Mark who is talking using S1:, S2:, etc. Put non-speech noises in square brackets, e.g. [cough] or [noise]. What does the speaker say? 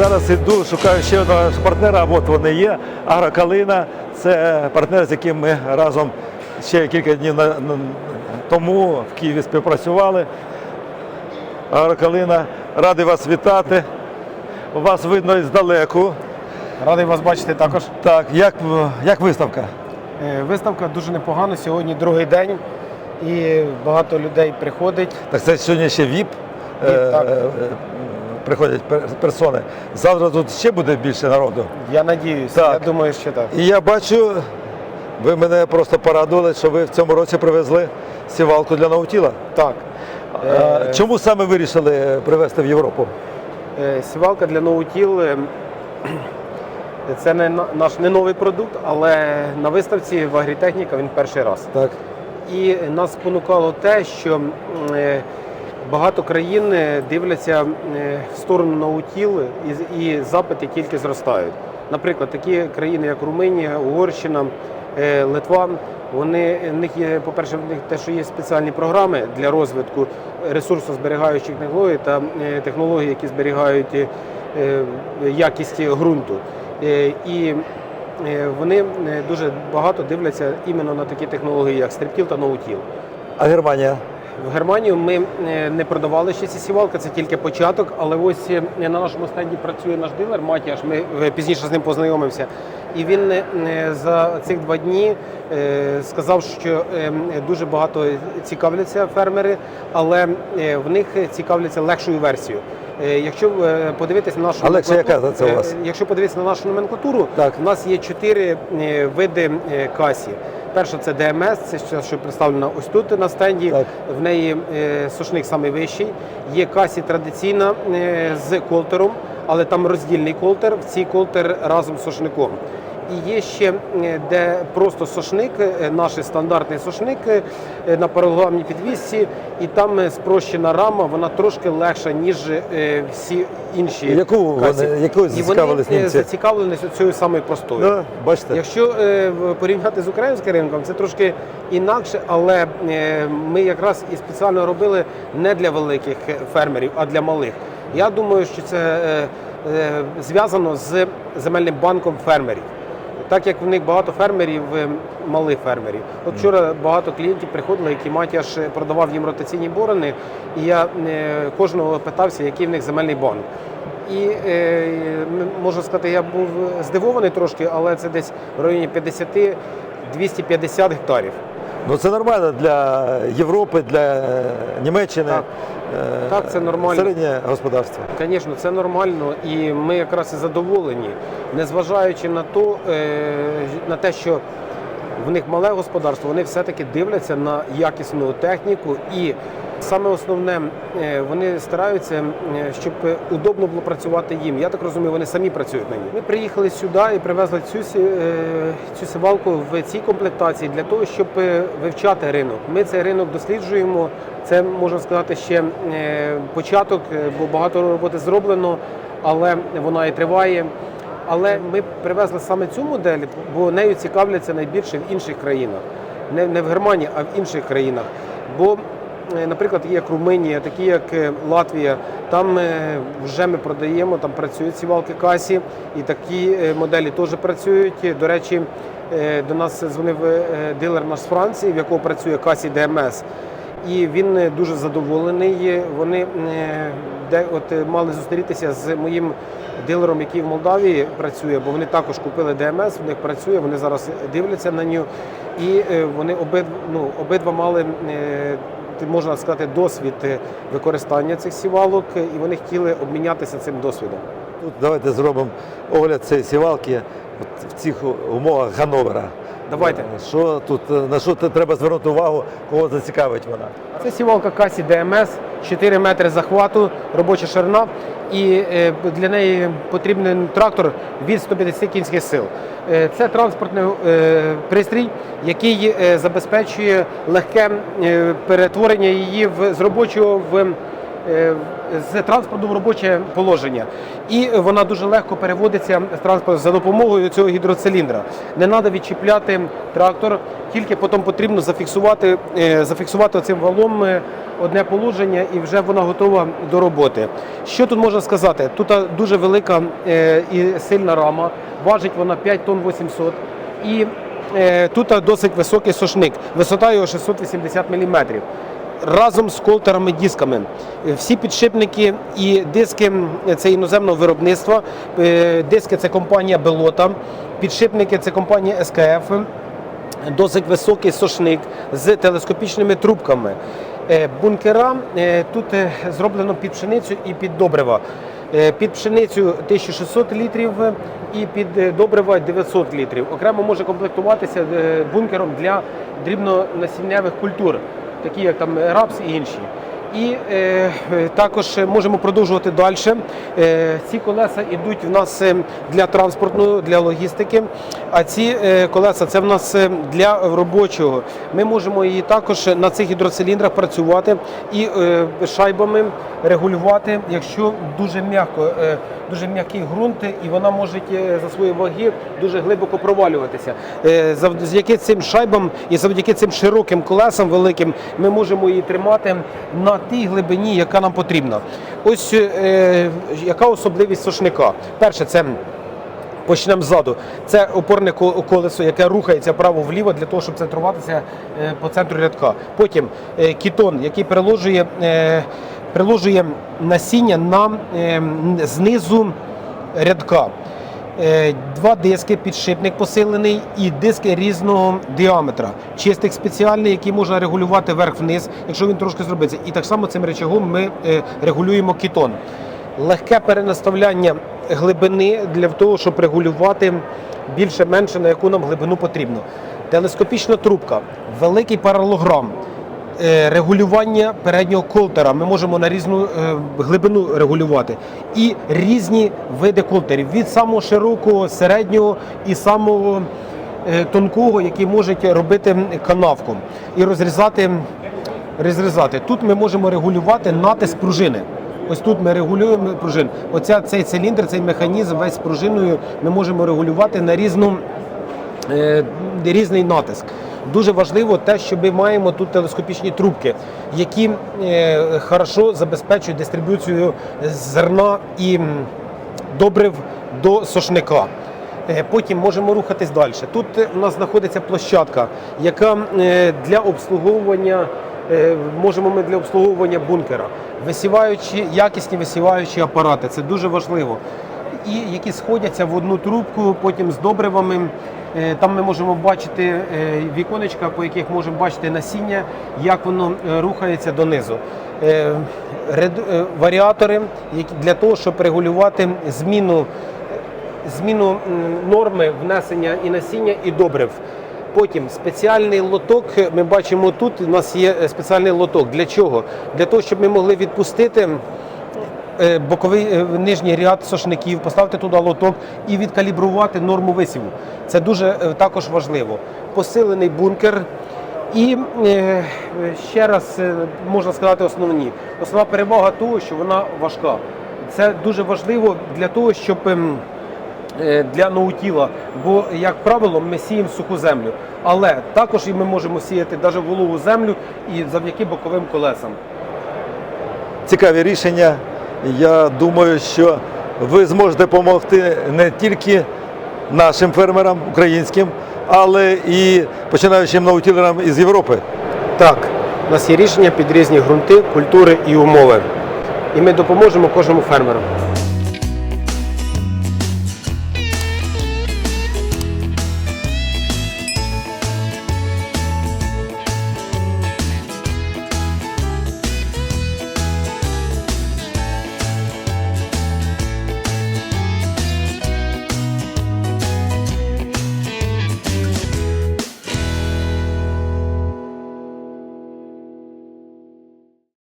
S1: Зараз іду, шукаю ще одного партнера, а от вони є. Агрокалина. Це партнер, з яким ми разом ще кілька днів тому в Києві співпрацювали. Агрокалина, радий вас вітати. Вас видно і здалеку.
S2: Радий вас бачити також.
S1: Так, як, як виставка?
S2: Е, Виставка дуже непогана. Сьогодні другий день і багато людей приходить.
S1: Так це сьогодні ще ВІП. Приходять пер- персони. Завтра тут ще буде більше народу.
S2: Я надіюся,
S1: Так.
S2: я думаю, що так.
S1: І я бачу, ви мене просто порадували, що ви в цьому році привезли сівалку для наутіла.
S2: Так.
S1: Е, Чому саме вирішили привезти в Європу?
S2: Е, Сівалка для ноутіл е, [clears throat] це не наш не новий продукт, але на виставці в Агрітехніка він перший раз.
S1: Так.
S2: І нас спонукало те, що багато країн е, дивляться е, в сторону наутіл і, і запити тільки зростають. Наприклад, такі країни, як Румунія, Угорщина, е, Литва, вони в них є, по-перше, в них те, що є спеціальні програми для розвитку ресурсозберігаючих технологій та технологій, які зберігають якість ґрунту. І Вони дуже багато дивляться іменно на такі технології, як стрибкіл та ноутіл.
S1: А Германія?
S2: В Германію ми е, не продавали ще ці сівалки, це тільки початок. Але ось е, на нашому стенді працює наш дилер Матіаш. Ми е, пізніше з ним познайомився. І він за цих два дні сказав, що дуже багато цікавляться фермери, але в них цікавляться легшою версією. Якщо подивитися на нашу
S1: А легше
S2: номенклатуру-
S1: яка це у вас?
S2: Якщо подивитися на нашу номенклатуру,
S1: Так.
S2: у нас є чотири види касі. Перша це ДМС, це що- що представлено ось тут на стенді.
S1: Так.
S2: В неї е, сушник найвищий. Є касі традиційна е, з колтером, але там роздільний колтер. В цій колтер разом з сушником. І є ще де просто сушник, е, наш стандартний сушник е, на паралограмній підвісці, і там е, спрощена рама, вона трошки легша, ніж всі інші.
S1: Яку
S2: касі.
S1: вони- якою
S2: І вони
S1: німці?
S2: зацікавлені цією самою простою.
S1: Да, бачите?
S2: Якщо порівняти з українським ринком, це трошки інакше, але ми якраз і спеціально робили не для великих фермерів, а для малих. Я думаю, що це зв'язано з земельним банком фермерів. Так як в них багато фермерів, е, малих фермерів. От вчора багато клієнтів приходили, які Матяш продавав їм ротаційні борони, і я е, кожного питався, який в них земельний банк. І е, можу сказати, я був здивований трошки, але це десь в районі 50-250 гектарів.
S1: Ну це нормально для Європи, для Німеччини.
S2: Так.
S1: Е,
S2: Так, це нормально.
S1: Середнє господарство.
S2: Звісно, це нормально, і ми якраз і задоволені, незважаючи на то, е, на те, що в них мале господарство, вони все-таки дивляться на якісну техніку і. Саме основне, е, вони стараються, е, щоб удобно було працювати їм. Я так розумію, вони самі працюють на ній. Ми приїхали сюди і привезли цю е, цю сівалку в цій комплектації для того, щоб вивчати ринок. Ми цей ринок досліджуємо. Це можна сказати ще початок, бо багато роботи зроблено, але вона і триває. Але ми привезли саме цю модель, бо нею цікавляться найбільше в інших країнах, не, в Германії, а в інших країнах. Бо, наприклад, є як Румунія, такі як е, Латвія, там е, вже ми продаємо, там працюють сівалки касі, і такі е, моделі теж працюють. До речі, е, до нас дзвонив е, дилер наш з Франції, в якого працює касі ДМС. І він е, дуже задоволений. Вони е, де от е, мали зустрітися з моїм дилером, який в Молдавії працює, бо вони також купили ДМС, в них працює, вони зараз дивляться на нього. І е, вони обидва, ну, обидва мали, е, можна сказати, досвід е, використання цих сівалок, е, і вони хотіли обмінятися цим досвідом.
S1: Тут давайте зробимо огляд цієї сівалки в цих умовах Гановера.
S2: Давайте.
S1: Е, Що тут, е, на що треба звернути увагу, кого зацікавить вона?
S2: Це сівалка касі ДМС, 4 метри захвату, робоча ширина, і е, для неї потрібен трактор від 150 кінських сил. Це транспортний пристрій, який забезпечує легке перетворення її з робочого в з транспорту в робоче положення. І вона дуже легко переводиться з транспорту за допомогою цього гідроциліндра. Не треба відчіпляти трактор, тільки потім потрібно зафіксувати, е, зафіксувати цим валом е, одне положення і вже вона готова до роботи. Що тут можна сказати? Тут дуже велика е, і сильна рама, важить вона 5 тонн 800 і е, тут досить високий сошник, висота його 680 мм. Разом з колтерами дисками. Е, Всі підшипники і диски це іноземного виробництва. Е, Диски це компанія Белота, підшипники це компанія СКФ досить високий сошник з телескопічними трубками. Е, Бункера е, тут е, зроблено під пшеницю і під добрива. Е, Під пшеницю 1600 літрів і під е, добрива 900 літрів. Окремо може комплектуватися е, бункером для дрібнонасінневих культур, такі як там рапс і інші. І е, е, також можемо продовжувати далі. Е, ці колеса йдуть в нас е, для транспортної, для логістики. А ці е, колеса це в нас е, для робочого. Ми можемо її також на цих гідроциліндрах працювати і е, шайбами регулювати, якщо дуже м'яко, е, дуже м'який ґрунт, і вона може за свої ваги дуже глибоко провалюватися. Е, Завдяки цим шайбам і завдяки цим широким колесам великим ми можемо її тримати на тій глибині, яка нам потрібна. Ось е, яка особливість сошника? Перше, це Почнемо ззаду. Це опорне колесо, яке рухається вправо-вліво для того, щоб центруватися е, по центру рядка. Потім е, кітон, який приложує, е, приложує насіння на е, знизу рядка. Е, Два диски, підшипник посилений і диски різного діаметра. Чистик спеціальний, який можна регулювати вверх-вниз, якщо він трошки зробиться. І так само цим речагом ми е, регулюємо кітон легке перенаставляння глибини для того, щоб регулювати більше-менше на яку нам глибину потрібно. Телескопічна трубка, великий паралограм, регулювання переднього колтера. Ми можемо на різну е, глибину регулювати. І різні види колтерів від самого широкого, середнього і самого е, тонкого, який можуть робити канавку і розрізати розрізати. Тут ми можемо регулювати натиск пружини. Ось тут ми регулюємо пружин. Оця цей циліндр, цей механізм весь з пружиною ми можемо регулювати на різну, е, різний натиск. Дуже важливо те, що ми маємо тут телескопічні трубки, які е, хорошо забезпечують дистриб'юцію зерна і добрив до сошника. Е, Потім можемо рухатись далі. Тут е, у нас знаходиться площадка, яка е, для обслуговування е, можемо ми для обслуговування бункера, висіваючі якісні висіваючі апарати. Це дуже важливо. І які сходяться в одну трубку, потім з добривами. Е, Там ми можемо бачити е, віконечка, по яких можемо бачити насіння, як воно е, рухається донизу. Варіатори для того, щоб регулювати зміну зміну норми внесення і насіння, і добрив. Потім спеціальний лоток. Ми бачимо тут. У нас є спеціальний лоток. Для чого? Для того, щоб ми могли відпустити боковий е, нижній ряд сошників, поставити туди лоток і відкалібрувати норму висіву. Це дуже е, також важливо. Посилений бункер. І е, ще раз е, можна сказати основні. Основна перевага того, що вона важка. Це дуже важливо для того, щоб ем, е, для ноутіла, бо, як правило, ми сіємо суху землю. Але також і ми можемо сіяти навіть вологу землю і завдяки боковим колесам.
S1: Цікаві рішення. Я думаю, що ви зможете допомогти не тільки нашим фермерам українським, але і починаючим наутілерам із Європи.
S2: Так, у нас є рішення під різні ґрунти, культури і умови. І ми допоможемо кожному фермеру.